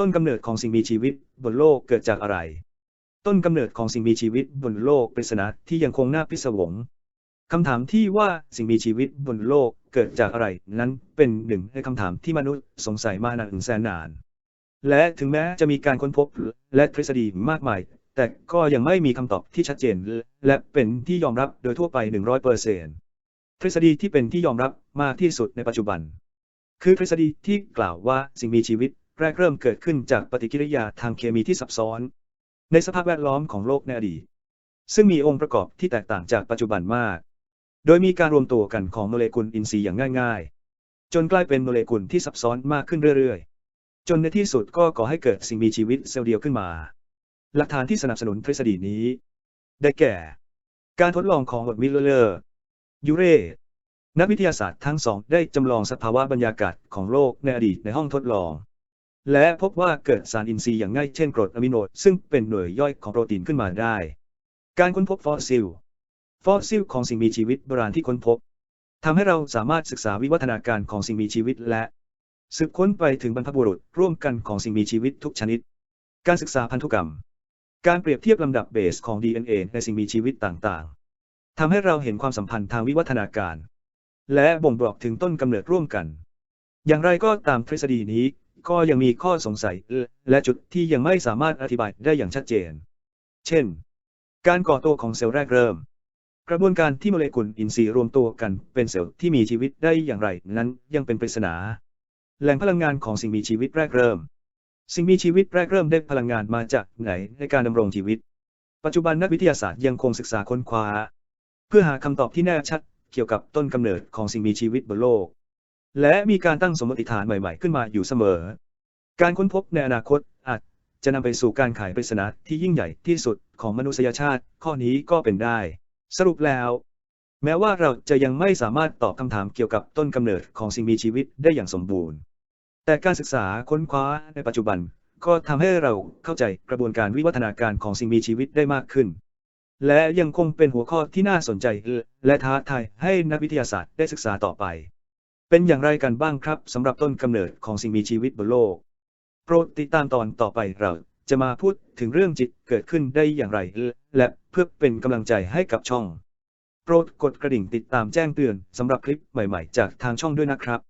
ต้นกำเนิดของสิ่งมีชีวิตบนโลกเกิดจากอะไร ต้นกำเนิดของสิ่งมีชีวิตบนโลกปริศนาที่ยังคงน่าพิศวงคำถามที่ว่าสิ่งมีชีวิตบนโลกเกิดจากอะไร นั้นเป็นหนึ่งในคำถามที่มนุษย์สงสัยมานานแสนนาน และถึงแม้จะมีการค้นพบและทฤษฎีมากมาย แต่ก็ยังไม่มีคำตอบที่ชัดเจน และเป็นที่ยอมรับโดยทั่วไป 100%ทฤษฎีที่เป็นที่ยอมรับมากที่สุดในปัจจุบัน คือทฤษฎีที่กล่าวว่าสิ่งมีชีวิต แรกเริ่มเกิดขึ้นจากปฏิกิริยาทางเคมีที่ซับซ้อน ในสภาพแวดล้อมของโลกในอดีต ซึ่งมีองค์ประกอบที่แตกต่างจากปัจจุบันมาก โดยมีการรวมตัวกันของโมเลกุลอินทรีย์อย่างง่าย ๆ จนกลายเป็นโมเลกุลที่ซับซ้อนมากขึ้นเรื่อยๆ จนในที่สุดก็ก่อให้เกิดสิ่งมีชีวิตเซลล์เดียวขึ้นมา หลักฐานที่สนับสนุนทฤษฎีนี้ ได้แก่ การทดลองของมิลเลอร์ยูเรนักวิทยาศาสตร์ทั้งสองได้จำลองสภาวะบรรยากาศของโลกในอดีตในห้องทดลอง และพบว่าเกิดสารอินทรีย์อย่างง่ายเช่นกรดอะมิโนซึ่งเป็นหน่วยย่อยของโปรตีนขึ้นมาได้ การค้นพบฟอสซิล ฟอสซิลของสิ่งมีชีวิตโบราณที่ค้นพบทำให้เราสามารถศึกษาวิวัฒนาการของสิ่งมีชีวิตและสืบค้นไปถึงบรรพบุรุษร่วมกันของสิ่งมีชีวิตทุกชนิด การศึกษาพันธุกรรม การเปรียบเทียบลำดับเบสของ DNA ในสิ่งมีชีวิตต่างๆทำให้เราเห็นความสัมพันธ์ทางวิวัฒนาการ และบ่งบอกถึงต้นกำเนิดร่วมกัน อย่างไรก็ตามทฤษฎีนี้ ก็ยังมีข้อสงสัย และจุดที่ยังไม่สามารถอธิบายได้อย่างชัดเจน เช่น การก่อตัวของเซลล์แรกเริ่ม กระบวนการที่โมเลกุลอินทรีย์รวมตัวกันเป็นเซลล์ที่มีชีวิตได้อย่างไร นั้นยังเป็นปริศนา แหล่งพลังงานของสิ่งมีชีวิตแรกเริ่ม สิ่งมีชีวิตแรกเริ่มได้พลังงานมาจากไหนในการดำรงชีวิต ปัจจุบันนักวิทยาศาสตร์ยังคงศึกษาค้นคว้า เพื่อหาคำตอบที่แน่ชัดเกี่ยวกับต้นกำเนิดของสิ่งมีชีวิตบนโลก และมีการตั้งสมมติฐานใหม่ ๆ ขึ้นมาอยู่เสมอ การค้นพบในอนาคตอาจจะนำไปสู่การไขปริศนาที่ยิ่งใหญ่ที่สุดของมนุษยชาติ ข้อนี้ก็เป็นได้ สรุปแล้ว แม้ว่าเราจะยังไม่สามารถตอบคำถามเกี่ยวกับต้นกำเนิดของสิ่งมีชีวิตได้อย่างสมบูรณ์ แต่การศึกษาค้นคว้าในปัจจุบัน ก็ทำให้เราเข้าใจกระบวนการวิวัฒนาการของสิ่งมีชีวิตได้มากขึ้น และยังคงเป็นหัวข้อที่น่าสนใจและท้าทายให้นักวิทยาศาสตร์ได้ศึกษาต่อไป เป็นอย่างไรกันบ้างครับสำหรับต้นกำเนิดของสิ่งมีชีวิตบนโลก โปรดติดตามตอนต่อไปเราจะมาพูดถึงเรื่องจิตเกิดขึ้นได้อย่างไร และเพื่อเป็นกำลังใจให้กับช่อง โปรดกดกระดิ่งติดตามแจ้งเตือนสำหรับคลิปใหม่ๆ จากทางช่องด้วยนะครับ